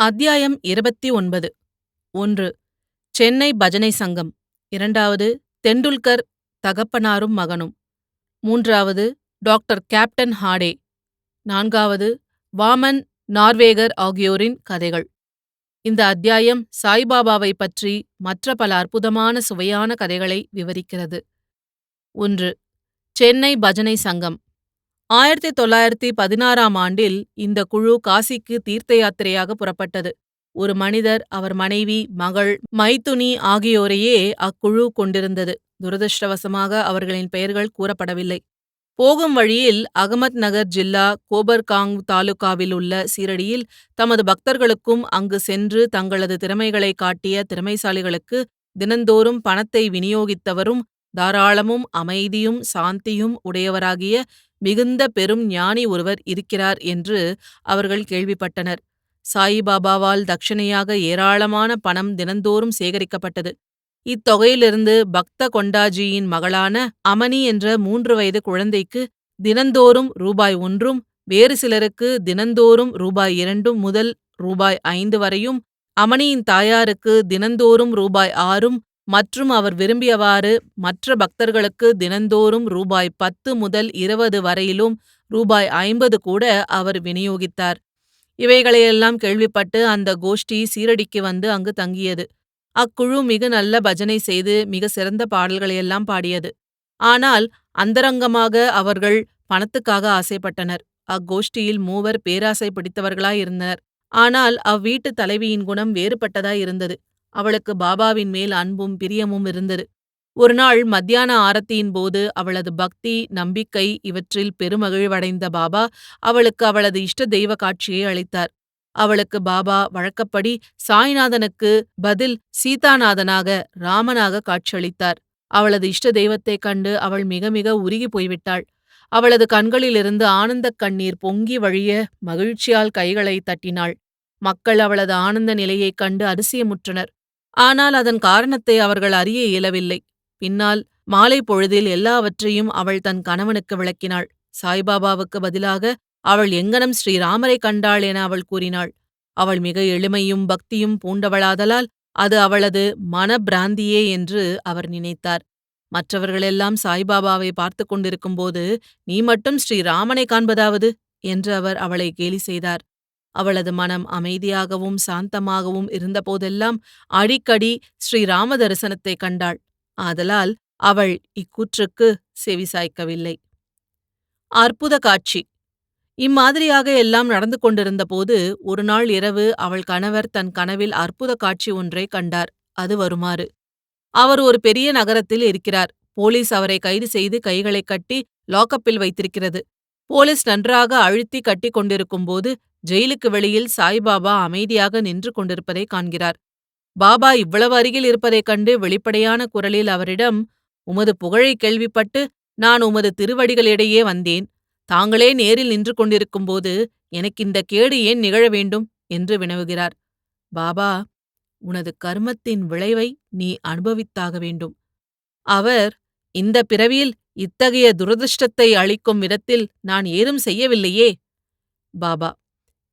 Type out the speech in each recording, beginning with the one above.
அத்தியாயம் இருபத்தி ஒன்பது. ஒன்று. சென்னை பஜனை சங்கம். இரண்டாவது. தெண்டுல்கர் தகப்பனாரும் மகனும். மூன்றாவது. Doctor captain Hade. நான்காவது. வாமன் நார்வேகர் ஆகியோரின் கதைகள். இந்த அத்தியாயம் சாய்பாபாவை பற்றி மற்ற பல அற்புதமான சுவையான கதைகளை விவரிக்கிறது. ஒன்று. சென்னை பஜனை சங்கம். ஆயிரத்தி தொள்ளாயிரத்தி பதினாறாம் ஆண்டில் இந்த குழு காசிக்கு தீர்த்த யாத்திரையாக புறப்பட்டது. ஒரு மனிதர் அவர் மனைவி மகள் மைத்துனி ஆகியோரையே அக்குழு கொண்டிருந்தது. துரதிருஷ்டவசமாக அவர்களின் பெயர்கள் கூறப்படவில்லை. போகும் வழியில் அகமத் நகர் ஜில்லா கோபர்காங் தாலுகாவில் உள்ள சீரடியில் தமது பக்தர்களுக்கும் அங்கு சென்று தங்களது திறமைகளை காட்டிய திறமைசாலிகளுக்கு தினந்தோறும் பணத்தை விநியோகித்தவரும் தாராளமும் அமைதியும் சாந்தியும் உடையவராகிய மிகுந்த பெரும் ஞானி ஒருவர் இருக்கிறார் என்று அவர்கள் கேள்விப்பட்டனர். சாயிபாபாவால் தட்சணையாக ஏராளமான பணம் தினந்தோறும் சேகரிக்கப்பட்டது. இத்தொகையிலிருந்து பக்த கொண்டாஜியின் மகளான அமனி என்ற மூன்று வயது குழந்தைக்கு தினந்தோறும் ரூபாய் ஒன்றும் வேறு சிலருக்கு தினந்தோறும் ரூபாய் இரண்டும் முதல் ரூபாய் ஐந்து வரையும் அமனியின் தாயாருக்கு தினந்தோறும் ரூபாய் ஆறும் மற்றும் அவர் விரும்பியவாறு மற்ற பக்தர்களுக்கு தினந்தோறும் ரூபாய் பத்து முதல் இருபது வரையிலும் ரூபாய் ஐம்பது கூட அவர் விநியோகித்தார். இவைகளையெல்லாம் கேள்விப்பட்டு அந்த கோஷ்டி சீரடிக்கு வந்து அங்கு தங்கியது. அக்குழு மிக நல்ல பஜனை செய்து மிக சிறந்த பாடல்களையெல்லாம் பாடியது. ஆனால் அந்தரங்கமாக அவர்கள் பணத்துக்காக ஆசைப்பட்டனர். அக்கோஷ்டியில் மூவர் பேராசை பிடித்தவர்களாயிருந்தனர். ஆனால் அவ்வீட்டு தலைவியின் குணம் வேறுபட்டதாயிருந்தது. அவளுக்கு பாபாவின் மேல் அன்பும் பிரியமும் இருந்தது. ஒருநாள் மத்தியான ஆரத்தியின் போது அவளது பக்தி நம்பிக்கை இவற்றில் பெருமகிழ்வடைந்த பாபா அவளுக்கு அவளது இஷ்ட தெய்வ காட்சியை அளித்தார். அவளுக்கு பாபா வழக்கப்படி சாய்நாதனுக்கு பதில் சீதாநாதனாக ராமனாக காட்சியளித்தார். அவளது இஷ்ட தெய்வத்தைக் கண்டு அவள் மிக மிக உருகி போய்விட்டாள். அவளது கண்களிலிருந்து ஆனந்தக் கண்ணீர் பொங்கி வழிய மகிழ்ச்சியால் கைகளை தட்டினாள். மக்கள் அவளது ஆனந்த நிலையைக் கண்டு அதிசயமுற்றனர். ஆனால் அதன் காரணத்தை அவர்கள் அறிய இயலவில்லை. பின்னால் மாலை பொழுதில் எல்லாவற்றையும் அவள் தன் கணவனுக்கு விளக்கினாள். சாய்பாபாவுக்கு பதிலாக அவள் எங்கனம் ஸ்ரீராமரை கண்டாள் என அவள் கூறினாள். அவள் மிக எளிமையும் பக்தியும் பூண்டவளாதலால் அது அவளது மனப்பிராந்தியே என்று அவர் நினைத்தார். மற்றவர்களெல்லாம் சாய்பாபாவை பார்த்து கொண்டிருக்கும்போது நீ மட்டும் ஸ்ரீராமனை காண்பதாவது? என்று அவர் அவளை கேலி செய்தார். அவளது மனம் அமைதியாகவும் சாந்தமாகவும் இருந்தபோதெல்லாம் அடிக்கடி ஸ்ரீராமதரிசனத்தைக் கண்டாள். ஆதலால் அவள் இக்கூற்றுக்கு செவிசாய்க்கவில்லை அற்புத காட்சி. இம்மாதிரியாக எல்லாம் நடந்து கொண்டிருந்தபோது ஒருநாள் இரவு அவள் கணவர் தன் கனவில் அற்புத காட்சி ஒன்றை கண்டார். அது வருமாறு. அவர் ஒரு பெரிய நகரத்தில் இருக்கிறார். போலீஸ் அவரை கைது செய்து கைகளை கட்டி லாக்கப்பில் வைத்திருக்கிறது. போலீஸ் நன்றாக அழுத்தி கட்டி கொண்டிருக்கும்போது ஜெயிலுக்கு வெளியில் சாய்பாபா அமைதியாக நின்று கொண்டிருப்பதை காண்கிறார். பாபா இவ்வளவு அருகில் இருப்பதைக் கண்டு வெளிப்படையான குரலில் அவரிடம் உமது புகழை கேள்விப்பட்டு நான் உமது திருவடிகளிடையே வந்தேன். தாங்களே நேரில் நின்று கொண்டிருக்கும்போது எனக்கு இந்த கேடு ஏன் நிகழ வேண்டும்? என்று வினவுகிறார். பாபா உனது கர்மத்தின் விளைவை நீ அனுபவித்தாக வேண்டும். அவர் இந்த பிறவியில் இத்தகைய துரதிருஷ்டத்தை அளிக்கும் விதத்தில் நான் ஏதும் செய்யவில்லையே. பாபா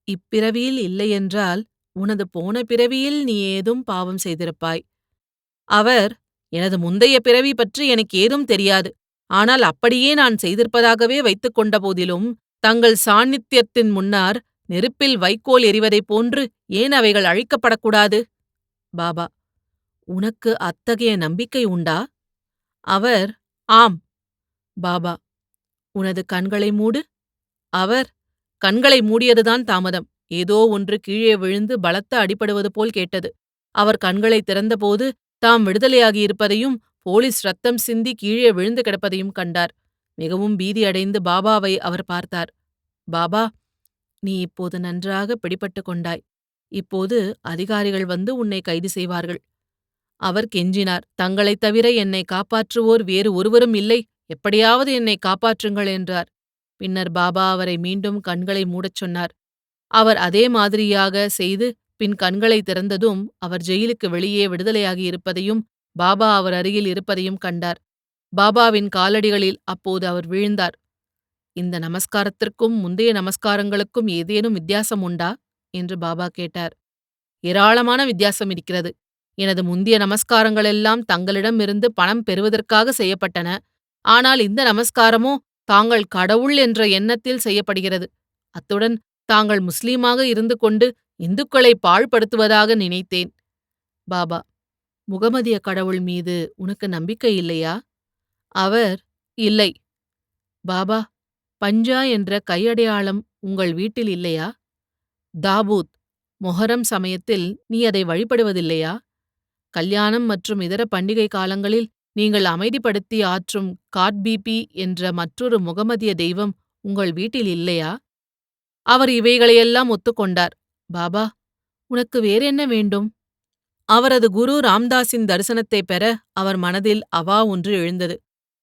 இப்பிறவியில் இல்லையென்றால் உனது போன பிறவியில் நீ ஏதும் பாவம் செய்திருப்பாய். அவர் எனது முந்தைய பிறவி பற்றி எனக்கு ஏதும் தெரியாது. ஆனால் அப்படியே நான் செய்திருப்பதாகவே வைத்துக் கொண்ட போதிலும் தங்கள் சாநித்தியத்தின் முன்னார் நெருப்பில் வைக்கோல் எறிவதைப் போன்று ஏன் அவைகள் அழிக்கப்படக்கூடாது? பாபா உனக்கு அத்தகைய நம்பிக்கை உண்டா? அவர் ஆம். பாபா உனது கண்களை மூடு. அவர் கண்களை மூடியதுதான் தாமதம். ஏதோ ஒன்று கீழே விழுந்து பலத்த அடிபடுவது போல் கேட்டது. அவர் கண்களை திறந்தபோது தாம் விடுதலையாகியிருப்பதையும் போலீஸ் ரத்தம் சிந்தி கீழே விழுந்து கிடப்பதையும் கண்டார். மிகவும் பீதியடைந்து பாபாவை அவர் பார்த்தார். பாபா நீ இப்போது நன்றாக பிடிபட்டு கொண்டாய். இப்போது அதிகாரிகள் வந்து உன்னை கைது செய்வார்கள் அவர் கெஞ்சினார். தங்களைத் தவிர என்னை காப்பாற்றுவோர் வேறு ஒருவரும் இல்லை. எப்படியாவது என்னை காப்பாற்றுங்கள் என்றார். பின்னர் பாபா அவரை மீண்டும் கண்களை மூடச் சொன்னார். அவர் அதே மாதிரியாக செய்து பின் கண்களை திறந்ததும் அவர் ஜெயிலுக்கு வெளியே விடுதலையாகி இருப்பதையும் பாபா அவர் அருகில் இருப்பதையும் கண்டார். பாபாவின் காலடிகளில் அப்போது அவர் வீழ்ந்தார். இந்த நமஸ்காரத்திற்கும் முந்தைய நமஸ்காரங்களுக்கும் ஏதேனும் வித்தியாசம் உண்டா? என்று பாபா கேட்டார். ஏராளமான வித்தியாசம் இருக்கிறது. எனது முந்திய நமஸ்காரங்களெல்லாம் தங்களிடமிருந்து பணம் பெறுவதற்காக செய்யப்பட்டன. ஆனால் இந்த நமஸ்காரமோ தாங்கள் கடவுள் என்ற எண்ணத்தில் செய்யப்படுகிறது. அத்துடன் தாங்கள் முஸ்லீமாக இருந்து கொண்டு இந்துக்களை பாழ்படுத்துவதாக நினைத்தேன். பாபா முகமதிய கடவுள் மீது உனக்கு நம்பிக்கை இல்லையா? அவர் இல்லை. பாபா பஞ்சா என்ற கையடையாளம் உங்கள் வீட்டில் இல்லையா? தாபூத் மொஹரம் சமயத்தில் நீ அதை வழிபடுவதில்லையா? கல்யாணம் மற்றும் இதர பண்டிகை காலங்களில் நீங்கள் அமைதிப்படுத்தி ஆற்றும் காட்பீபி என்ற மற்றொரு முகமதிய தெய்வம் உங்கள் வீட்டில் இல்லையா? அவர் இவைகளையெல்லாம் ஒத்துக்கொண்டார். பாபா உனக்கு வேறென்ன வேண்டும்? அவரது குரு ராம்தாஸின் தரிசனத்தைப் பெற அவர் மனதில் அவா ஒன்று எழுந்தது.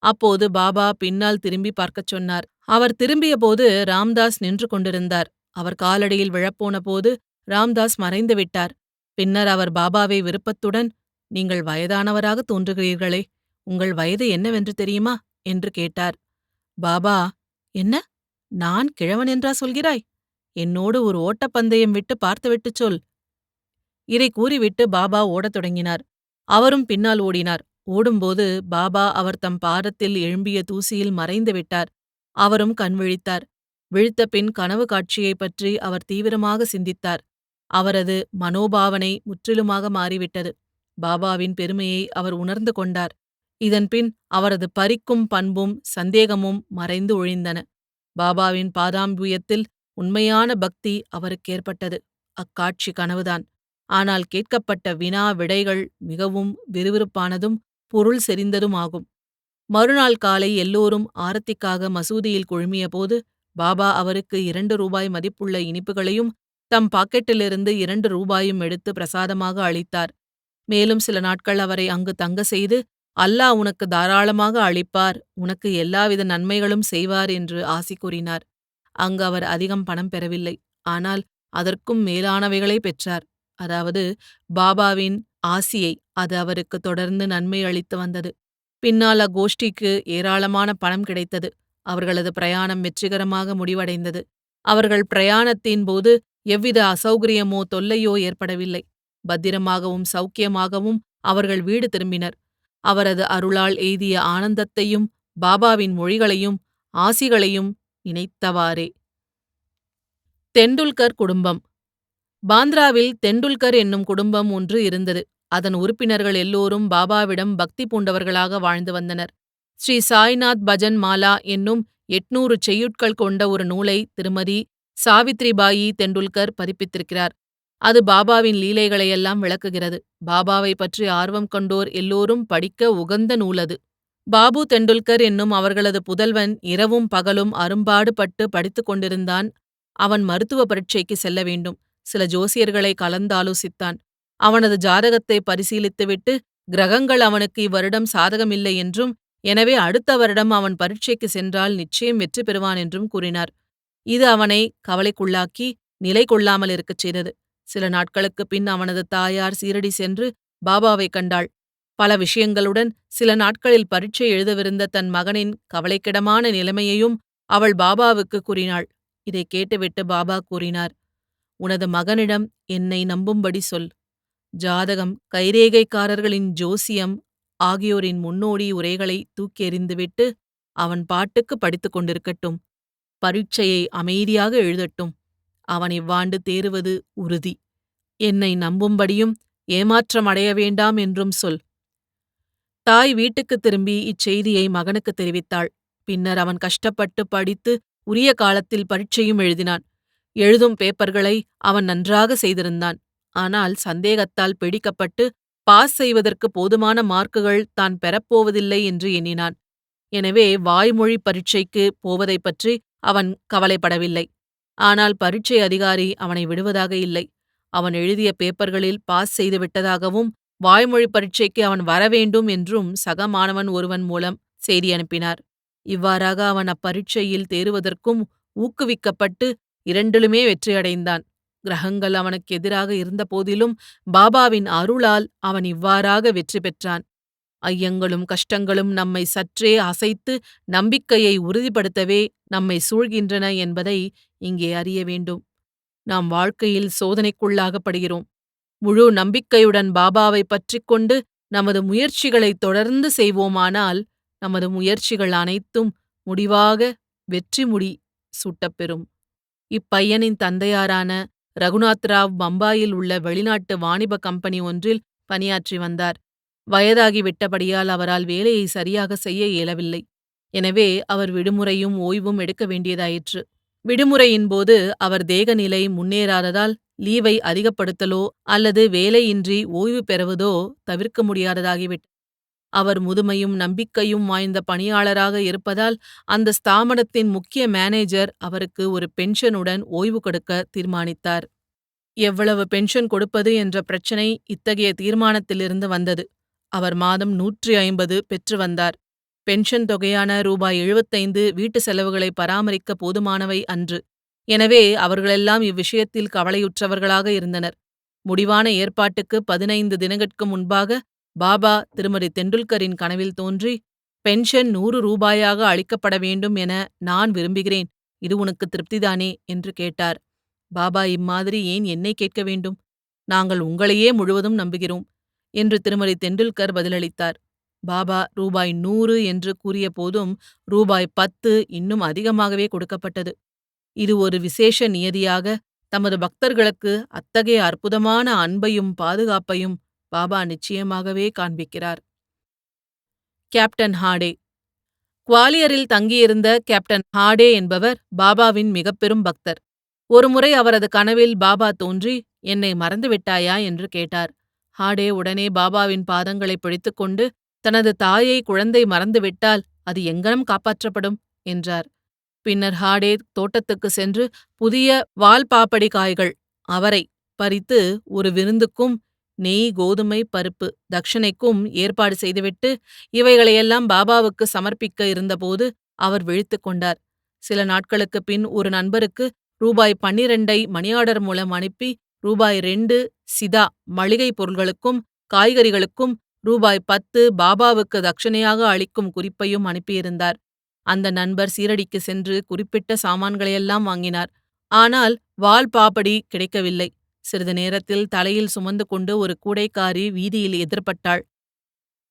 அப்போது பாபா பின்னால் திரும்பி பார்க்கச் சொன்னார். அவர் திரும்பியபோது ராம்தாஸ் நின்று கொண்டிருந்தார். அவர் காலடியில் விழப்போன போது ராம்தாஸ் மறைந்து விட்டார். பின்னர் அவர் பாபாவை விருப்பத்துடன் நீங்கள் வயதானவராக தோன்றுகிறீர்களே உங்கள் வயது என்னவென்று தெரியுமா? என்று கேட்டார். பாபா என்ன? நான் கிழவன் என்றா சொல்கிறாய்? என்னோடு ஒரு ஓட்டப்பந்தயம் விட்டு பார்த்துவிட்டுச் சொல். இதை கூறிவிட்டு பாபா ஓடத் தொடங்கினார். அவரும் பின்னால் ஓடினார். ஓடும்போது பாபா அவர் தம் பாதத்தில் எழும்பிய தூசியில் மறைந்து விட்டார். அவரும் கண் விழித்தார். விழித்த பின் கனவு காட்சியைப் பற்றி அவர் தீவிரமாக சிந்தித்தார். அவரது மனோபாவனை முற்றிலுமாக மாறிவிட்டது. பாபாவின் பெருமையை அவர் உணர்ந்து கொண்டார். இதன்பின் அவரது பறிக்கும் பண்பும் சந்தேகமும் மறைந்து ஒழிந்தன. பாபாவின் பாதாம்புயத்தில் உண்மையான பக்தி அவருக்கு ஏற்பட்டது அக்காட்சி கனவுதான். ஆனால் கேட்கப்பட்ட வினா விடைகள் மிகவும் விறுவிறுப்பானதும் பொருள் செறிந்ததுமாகும். மறுநாள் காலை எல்லோரும் ஆரத்திக்காக மசூதியில் குழுமியபோது பாபா அவருக்கு இரண்டு ரூபாய் மதிப்புள்ள இனிப்புகளையும் தம் பாக்கெட்டிலிருந்து இரண்டு ரூபாயும் எடுத்து பிரசாதமாக அளித்தார். மேலும் சில நாட்கள் அவரை அங்கு தங்க செய்து அல்லாஹ் உனக்கு தாராளமாக அளிப்பார் உனக்கு எல்லாவித நன்மைகளும் செய்வார் என்று ஆசி கூறினார். அங்கு அவர் அதிகம் பணம் பெறவில்லை ஆனால் அதற்கும் மேலானவைகளை பெற்றார். அதாவது பாபாவின் ஆசியை அது அவருக்கு தொடர்ந்து நன்மை அளித்து வந்தது. பின்னால் அக்கோஷ்டிக்கு ஏராளமான பணம் கிடைத்தது. அவர்களது பிரயாணம் வெற்றிகரமாக முடிவடைந்தது. அவர்கள் பிரயாணத்தின் போது எவ்வித அசௌகரியமோ தொல்லையோ ஏற்படவில்லை. பத்திரமாகவும் சௌக்கியமாகவும் அவர்கள் வீடு திரும்பினர். அவரது அருளால் எய்திய ஆனந்தத்தையும் பாபாவின் மொழிகளையும் ஆசிகளையும் நினைத்தவாறே தெண்டுல்கர் குடும்பம். பாந்திராவில் தெண்டுல்கர் என்னும் குடும்பம் ஒன்று இருந்தது. அதன் உறுப்பினர்கள் எல்லோரும் பாபாவிடம் பக்தி பூண்டவர்களாக வாழ்ந்து வந்தனர். ஸ்ரீ சாய்நாத் பஜன் மாலா என்னும் எட்நூறு செய்யுட்கள் கொண்ட ஒரு நூலை திருமதி சாவித்ரிபாயி தெண்டுல்கர் பதிப்பித்திருக்கிறார். அது பாபாவின் லீலைகளையெல்லாம் விளக்குகிறது. பாபாவை பற்றி ஆர்வம் கொண்டோர் எல்லோரும் படிக்க உகந்த நூலது. பாபு தெண்டுல்கர் என்னும் அவர்களது புதல்வன் இரவும் பகலும் அரும்பாடுபட்டு படித்துக் கொண்டிருந்தான். அவன் மருத்துவ பரீட்சைக்கு செல்ல வேண்டும். சில ஜோசியர்களை கலந்தாலோசித்தான். அவனது ஜாதகத்தை பரிசீலித்துவிட்டு கிரகங்கள் அவனுக்கு இவ்வருடம் சாதகமில்லை என்றும் எனவே அடுத்த வருடம் அவன் பரீட்சைக்கு சென்றால் நிச்சயம் வெற்றி பெறுவான் என்றும் கூறினார். இது அவனை கவலைக்குள்ளாக்கி நிலை கொள்ளாமல் இருக்கச் செய்தது. சில நாட்களுக்குப் பின் அவனது தாயார் சீரடி சென்று பாபாவை கண்டாள். பல விஷயங்களுடன் சில நாட்களில் பரீட்சை எழுதவிருந்த தன் மகனின் கவலைக்கிடமான நிலைமையையும் அவள் பாபாவுக்கு கூறினாள். இதை கேட்டுவிட்டு பாபா கூறினார் உனது மகனிடம் என்னை நம்பும்படி சொல். ஜாதகம் கைரேகைக்காரர்களின் ஜோசியம் ஆகியோரின் முன்னோடி உரைகளை தூக்கி எறிந்துவிட்டு அவன் பாட்டுக்கு படித்துக் கொண்டிருக்கட்டும். பரீட்சையை அமைதியாக எழுதட்டும். அவன் இவ்வாண்டு தேறுவது உறுதி. என்னை நம்பும்படியும் ஏமாற்றம் அடைய வேண்டாம் என்றும் சொல். தாய் வீட்டுக்குத் திரும்பி இச்செய்தியை மகனுக்கு தெரிவித்தாள். பின்னர் அவன் கஷ்டப்பட்டு படித்து உரிய காலத்தில் பரீட்சையும் எழுதினான். எழுதும் பேப்பர்களை அவன் நன்றாக செய்திருந்தான். ஆனால் சந்தேகத்தால் பிடிக்கப்பட்டு பாஸ் செய்வதற்கு போதுமான மார்க்குகள் தான் பெறப்போவதில்லை என்று எண்ணினான். எனவே வாய்மொழி பரீட்சைக்கு போவதைப் பற்றி அவன் கவலைப்படவில்லை. ஆனால் பரீட்சை அதிகாரி அவனை விடுவதாக இல்லை. அவன் எழுதிய பேப்பர்களில் பாஸ் செய்து விட்டதாகவும் வாய்மொழி பரீட்சைக்கு அவன் வரவேண்டும் என்றும் சக மாணவன் ஒருவன் மூலம் செய்தி அனுப்பினார். இவ்வாறாக அவன் அப்பரீட்சையில் தேறுவதற்கும் ஊக்குவிக்கப்பட்டு இரண்டிலுமே வெற்றியடைந்தான். கிரகங்கள் அவனுக்கு எதிராக இருந்தபோதிலும் பாபாவின் அருளால் அவன் இவ்வாறாக வெற்றி பெற்றான். ஐயங்களும் கஷ்டங்களும் நம்மை சற்றே அசைத்து நம்பிக்கையை உறுதிப்படுத்தவே நம்மை சூழ்கின்றன என்பதை இங்கே அறிய வேண்டும். நாம் வாழ்க்கையில் சோதனைக்குள்ளாகப்படுகிறோம். முழு நம்பிக்கையுடன் பாபாவை பற்றிக் கொண்டு நமது முயற்சிகளை தொடர்ந்து செய்வோமானால் நமது முயற்சிகள் அனைத்தும் முடிவாக வெற்றி முடி சூட்டப்பெறும் இப்பையனின் தந்தையாரான ரகுநாத் ராவ் பம்பாயில் உள்ள வெளிநாட்டு வாணிப கம்பெனி ஒன்றில் பணியாற்றி வந்தார். வயதாகிவிட்டபடியால் அவரால் வேலையை சரியாக செய்ய இயலவில்லை. எனவே அவர் விடுமுறையும் ஓய்வும் எடுக்க வேண்டியதாயிற்று. விடுமுறையின் போது அவர் தேகநிலை முன்னேறாததால் லீவை அதிகப்படுத்தலோ அல்லது வேலையின்றி ஓய்வு பெறுவதோ தவிர்க்க முடியாததாகிவிட்டது அவர் முதுமையும் நம்பிக்கையும் வாய்ந்த பணியாளராக இருப்பதால் அந்த ஸ்தாபனத்தின் முக்கிய மேனேஜர் அவருக்கு ஒரு பென்ஷனுடன் ஓய்வு கொடுக்க தீர்மானித்தார். எவ்வளவு பென்ஷன் கொடுப்பது என்ற பிரச்சினை இத்தகைய தீர்மானத்திலிருந்து வந்தது. அவர் மாதம் நூற்றி ஐம்பது பெற்று வந்தார். பென்ஷன் தொகையான ரூபாய் எழுபத்தைந்து வீட்டு செலவுகளை பராமரிக்க போதுமானவை அன்று. எனவே அவர்களெல்லாம் இவ்விஷயத்தில் கவலையுற்றவர்களாக இருந்தனர். முடிவான ஏற்பாட்டுக்கு பதினைந்து தினங்கட்கு முன்பாக பாபா திருமதி தெண்டுல்கரின் கனவில் தோன்றி பென்ஷன் நூறு ரூபாயாக அளிக்கப்பட வேண்டும் என நான் விரும்புகிறேன். இது உனக்கு திருப்திதானே என்று கேட்டார். பாபா இம்மாதிரி ஏன் என்னை கேட்க வேண்டும்? நாங்கள் உங்களையே முழுவதும் நம்புகிறோம். என்று திருமதி தெண்டுல்கர் பதிலளித்தார். பாபா ரூபாய் நூறு என்று கூறிய போதும் ரூபாய் பத்து இன்னும் அதிகமாகவே கொடுக்கப்பட்டது. இது ஒரு விசேஷ நியதியாக தமது பக்தர்களுக்கு அத்தகைய அற்புதமான அன்பையும் பாதுகாப்பையும் பாபா நிச்சயமாகவே காண்பிக்கிறார். கேப்டன் ஹாடே. குவாலியரில் தங்கியிருந்த கேப்டன் ஹாடே என்பவர் பாபாவின் மிகப்பெரும் பக்தர். ஒருமுறை அவரது கனவில் பாபா தோன்றி என்னை மறந்துவிட்டாயா? என்று கேட்டார். ஹாடே உடனே பாபாவின் பாதங்களை பிடித்துக்கொண்டு தனது தாயை குழந்தை மறந்துவிட்டால் அது எங்கனம் காப்பாற்றப்படும்? என்றார். பின்னர் ஹாடே தோட்டத்துக்கு சென்று புதிய வால்பாப்படி காய்கள் அவரை பறித்து ஒரு விருந்துக்கும் நெய் கோதுமை பருப்பு தட்சணைக்கும் ஏற்பாடு செய்துவிட்டு இவைகளையெல்லாம் பாபாவுக்கு சமர்ப்பிக்க இருந்தபோது அவர் விழித்து கொண்டார். சில நாட்களுக்குப் பின் ஒரு நண்பருக்கு ரூபாய் பன்னிரண்டை மணியார்டர் மூலம் அனுப்பி ரூபாய் ரெண்டு சிதா மளிகை பொருள்களுக்கும் காய்கறிகளுக்கும் ரூபாய் பத்து பாபாவுக்கு தட்சணையாக அளிக்கும் குறிப்பையும் அனுப்பியிருந்தார். அந்த நண்பர் சீரடிக்கு சென்று குறிப்பிட்ட சாமான்களையெல்லாம் வாங்கினார். ஆனால் வால் பாப்படி கிடைக்கவில்லை. சிறிது நேரத்தில் தலையில் சுமந்து கொண்டு ஒரு கூடைக்காரி வீதியில் எதிர்பட்டாள்.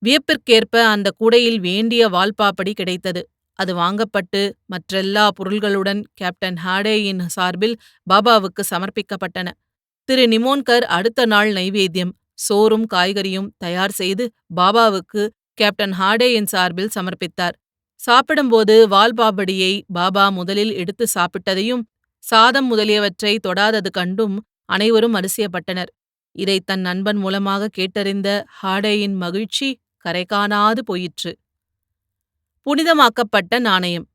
வியப்பிற்கேற்ப அந்த கூடையில் வேண்டிய வால்பாப்படி கிடைத்தது. அது வாங்கப்பட்டு மற்றெல்லா பொருள்களுடன் கேப்டன் ஹாடேயின் சார்பில் பாபாவுக்கு சமர்ப்பிக்கப்பட்டன. திரு நிமோன்கர் அடுத்த நாள் நைவேத்தியம். சோறும் காய்கறியும் தயார் செய்து பாபாவுக்கு கேப்டன் ஹாடேயின் சார்பில் சமர்ப்பித்தார். சாப்பிடும்போது வால்பாபடியை பாபா முதலில் எடுத்து சாப்பிட்டதையும் சாதம் முதலியவற்றை தொடாதது கண்டும் அனைவரும் அரிசியப்பட்டனர் இதை தன் நண்பன் மூலமாக கேட்டறிந்த ஹாடேயின் மகிழ்ச்சி கரைகாணாது போயிற்று. புனிதமாக்கப்பட்ட நாணயம்.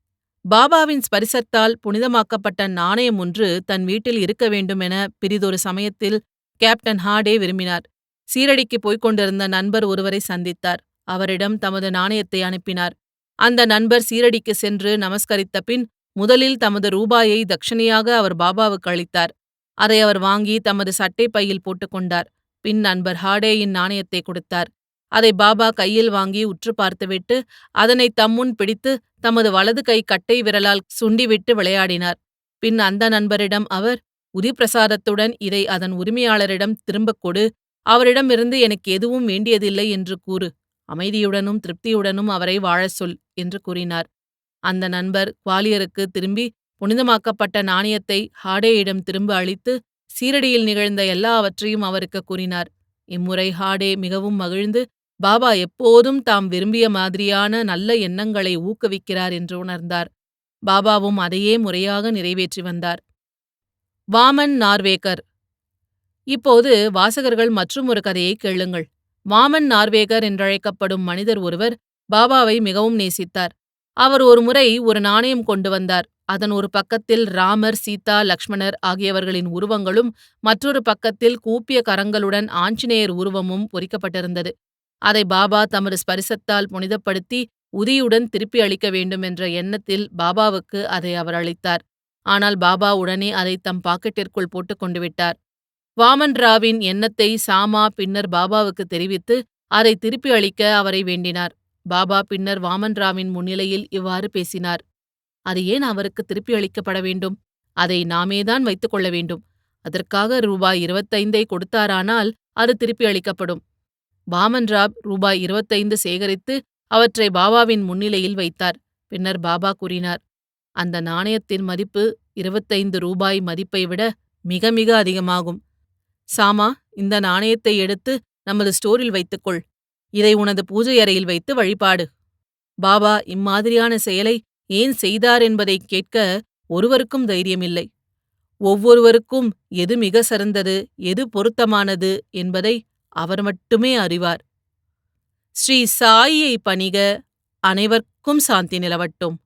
பாபாவின் ஸ்பரிசத்தால் புனிதமாக்கப்பட்ட நாணயம் ஒன்று தன் வீட்டில் இருக்க வேண்டும் என பிரிதொரு சமயத்தில் கேப்டன் ஹாடே விரும்பினார். சீரடிக்கு போய்க் கொண்டிருந்த நண்பர் ஒருவரை சந்தித்தார். அவரிடம் தமது நாணயத்தை அனுப்பினார். அந்த நண்பர் சீரடிக்கு சென்று நமஸ்கரித்த பின் முதலில் தமது ரூபாயை தட்சணையாக அவர் பாபாவுக்கு அளித்தார். அதை அவர் வாங்கி தமது சட்டை பையில் போட்டுக்கொண்டார் பின் நண்பர் ஹாடேயின் நாணயத்தை கொடுத்தார். அதை பாபா கையில் வாங்கி உற்று பார்த்துவிட்டு அதனை தம்முன் பிடித்து தமது வலது கை கட்டை விரலால் சுண்டிவிட்டு விளையாடினார். பின் அந்த நண்பரிடம் அவர் உதிப்பிரசாதத்துடன் இதை அதன் உரிமையாளரிடம் திரும்பக் கொடு. அவரிடமிருந்து எனக்கு எதுவும் வேண்டியதில்லை என்று கூறு. அமைதியுடனும் திருப்தியுடனும் அவரை வாழச் சொல் என்று கூறினார். அந்த நண்பர் குவாலியருக்கு திரும்பி புனிதமாக்கப்பட்ட நாணயத்தை ஹாடேயிடம் திரும்ப அளித்து சீரடியில் நிகழ்ந்த எல்லாவற்றையும் அவருக்கு கூறினார். இம்முறை ஹாடே மிகவும் மகிழ்ந்து பாபா எப்போதும் தாம் விரும்பிய மாதிரியான நல்ல எண்ணங்களை ஊக்குவிக்கிறார் என்று உணர்ந்தார். பாபாவும் அதையே முறையாக நிறைவேற்றி வந்தார். வாமன் நார்வேகர். இப்போது வாசகர்கள் மற்றும் ஒரு கதையை கேளுங்கள். வாமன் நார்வேகர் என்றழைக்கப்படும் மனிதர் ஒருவர் பாபாவை மிகவும் நேசித்தார். அவர் ஒரு முறை ஒரு நாணயம் கொண்டு வந்தார். அதன் ஒரு பக்கத்தில் ராமர் சீதா லக்ஷ்மணர் ஆகியவர்களின் உருவங்களும் மற்றொரு பக்கத்தில் கூப்பிய கரங்களுடன் ஆஞ்சநேயர் உருவமும் பொறிக்கப்பட்டிருந்தது. அதை பாபா தமது ஸ்பரிசத்தால் புனிதப்படுத்தி உதியுடன் திருப்பி அளிக்க வேண்டும் என்ற எண்ணத்தில் பாபாவுக்கு அதை அவர் அளித்தார். ஆனால் பாபா உடனே அதை தம் பாக்கெட்டிற்குள் போட்டுக் கொண்டு விட்டார். வாமன் ராவின் எண்ணத்தை சாமா பின்னர் பாபாவுக்கு தெரிவித்து அதை திருப்பி அளிக்க அவரை வேண்டினார். பாபா பின்னர் வாமன் ராவின் முன்னிலையில் இவ்வாறு பேசினார். அது ஏன் அவருக்கு திருப்பி அளிக்கப்பட வேண்டும்? அதை நாமேதான் வைத்துக் கொள்ள வேண்டும். அதற்காக ரூபாய் இருபத்தைந்தை கொடுத்தாரானால் அது திருப்பி அளிக்கப்படும். பாமன்ராவ் ரூபாய் இருபத்தைந்து சேகரித்து அவற்றை பாபாவின் முன்னிலையில் வைத்தார். பின்னர் பாபா கூறினார் அந்த நாணயத்தின் மதிப்பு இருபத்தைந்து ரூபாய் மதிப்பை விட மிக மிக அதிகமாகும். சாமா இந்த நாணயத்தை எடுத்து நமது ஸ்டோரில் வைத்துக்கொள். இதை உனது பூஜை அறையில் வைத்து வழிபாடு. பாபா இம்மாதிரியான செயலை ஏன் செய்தார் என்பதைக் கேட்க ஒருவருக்கும் தைரியமில்லை. ஒவ்வொருவருக்கும் எது மிக சிறந்தது எது பொருத்தமானது என்பதை அவர் மட்டுமே அறிவார். ஸ்ரீ சாயியை பணிக அனைவர்க்கும் சாந்தி நிலவட்டும்.